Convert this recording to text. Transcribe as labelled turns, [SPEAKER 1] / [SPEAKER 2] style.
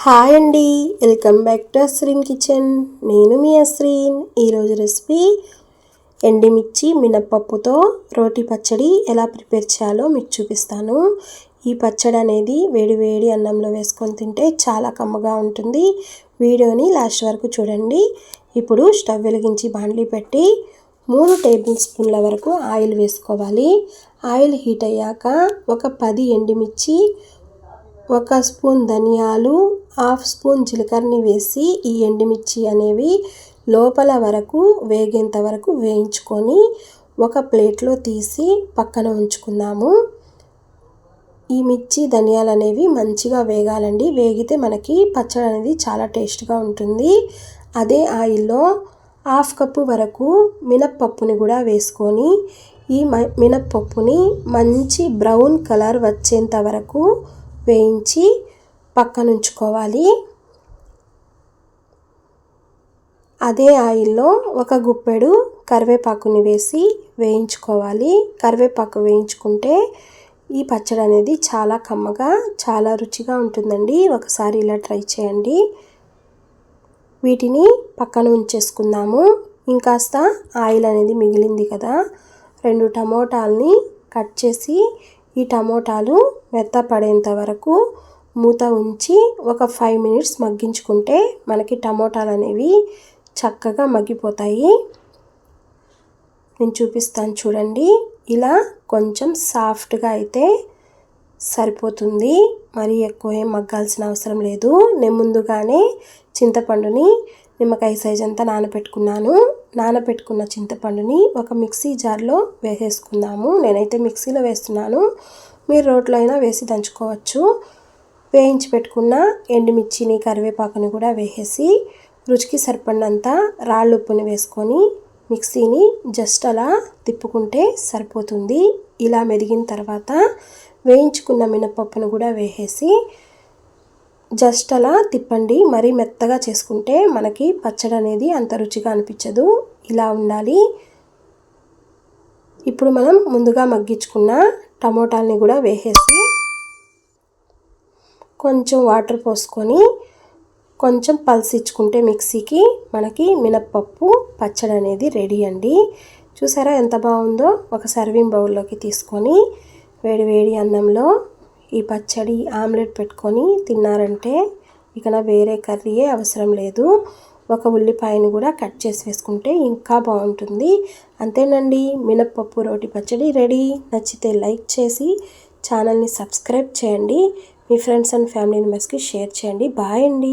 [SPEAKER 1] Hi అండి welcome back to Asreen kitchen. నేను మీ అస్రీన్ ఈరోజు రెసిపీ ఎండిమిర్చి మినప్పప్పుతో రోటి పచ్చడి ఎలా ప్రిపేర్ చేయాలో మీకు చూపిస్తాను. ఈ పచ్చడి అనేది వేడి వేడి అన్నంలో వేసుకొని తింటే చాలా కమ్మగా ఉంటుంది. వీడియోని లాస్ట్ వరకు చూడండి. ఇప్పుడు స్టవ్ వెలిగించి బాండ్లీ పెట్టి మూడు టేబుల్ స్పూన్ల వరకు ఆయిల్ వేసుకోవాలి. ఆయిల్ హీట్ అయ్యాక ఒక పది ఎండిమిర్చి ఒక స్పూన్ ధనియాలు హాఫ్ స్పూన్ జీలకర్రని వేసి ఈ ఎండుమిర్చి అనేవి లోపల వరకు వేగేంత వరకు వేయించుకొని ఒక ప్లేట్లో తీసి పక్కన ఉంచుకుందాము. ఈ మిర్చి ధనియాలు అనేవి మంచిగా వేగాలండి. వేగితే మనకి పచ్చడి అనేది చాలా టేస్ట్గా ఉంటుంది. అదే ఆయిల్లో హాఫ్ కప్పు వరకు మినప్పప్పుని కూడా వేసుకొని ఈ మినప్పప్పుని మంచి బ్రౌన్ కలర్ వచ్చేంత వరకు వేయించి పక్కనుంచుకోవాలి. అదే ఆయిల్లో ఒక గుప్పెడు కరివేపాకుని వేసి వేయించుకోవాలి. కరివేపాకు వేయించుకుంటే ఈ పచ్చడి అనేది చాలా కమ్మగా చాలా రుచిగా ఉంటుందండి. ఒకసారి ఇలా ట్రై చేయండి. వీటిని పక్కన ఉంచేసుకుందాము. ఇంకాస్త ఆయిల్ అనేది మిగిలింది కదా రెండు టమోటాలని కట్ చేసి ఈ టమోటాలు మెత్తపడేంత వరకు మూత ఉంచి ఒక ఫైవ్ మినిట్స్ మగ్గించుకుంటే మనకి టమోటాలు అనేవి చక్కగా మగ్గిపోతాయి. నేను చూపిస్తాను చూడండి. ఇలా కొంచెం సాఫ్ట్గా అయితే సరిపోతుంది. మరీ ఎక్కువ ఏం మగ్గాల్సిన అవసరం లేదు. నేను ముందుగానే చింతపండుని నిమ్మకాయ సైజ్ అంతా నానబెట్టుకున్నాను. నానబెట్టుకున్న చింతపండుని ఒక మిక్సీ జార్లో వేసేసుకుందాము. నేనైతే మిక్సీలో వేస్తున్నాను. మీరు రోట్లో అయినా వేసి దంచుకోవచ్చు. వేయించి పెట్టుకున్న ఎండుమిర్చిని కరివేపాకుని కూడా వేసేసి రుచికి సరిపడినంత రాళ్ళు ఉప్పుని వేసుకొని మిక్సీని జస్ట్ అలా తిప్పుకుంటే సరిపోతుంది. ఇలా మెదిగిన తర్వాత వేయించుకున్న మినపప్పును కూడా వేసేసి జస్ట్ అలా తిప్పండి. మరీ మెత్తగా చేసుకుంటే మనకి పచ్చడి అనేది అంత రుచిగా అనిపించదు. ఇలా ఉండాలి. ఇప్పుడు మనం ముందుగా మగ్గించుకున్న టమోటాలని కూడా వేసేసి కొంచెం వాటర్ పోసుకొని కొంచెం పల్సిచ్చుకుంటే మిక్సీకి మనకి మినప్పప్పు పచ్చడి అనేది రెడీ అండి. చూసారా ఎంత బాగుందో? ఒక సర్వింగ్ బౌల్లోకి తీసుకొని వేడి వేడి అన్నంలో ఈ పచ్చడి ఆమ్లెట్ పెట్టుకొని తిన్నారంటే ఇక వేరే కర్రీయే అవసరం లేదు. ఒక ఉల్లిపాయను కూడా కట్ చేసి వేసుకుంటే ఇంకా బాగుంటుంది. అంతేనండి మినప్పప్పు రోటి పచ్చడి రెడీ. నచ్చితే లైక్ చేసి ఛానల్ని సబ్స్క్రైబ్ చేయండి. మీ ఫ్రెండ్స్ అండ్ ఫ్యామిలీ మెంబర్స్కి షేర్ చేయండి. బాయ్ అండి.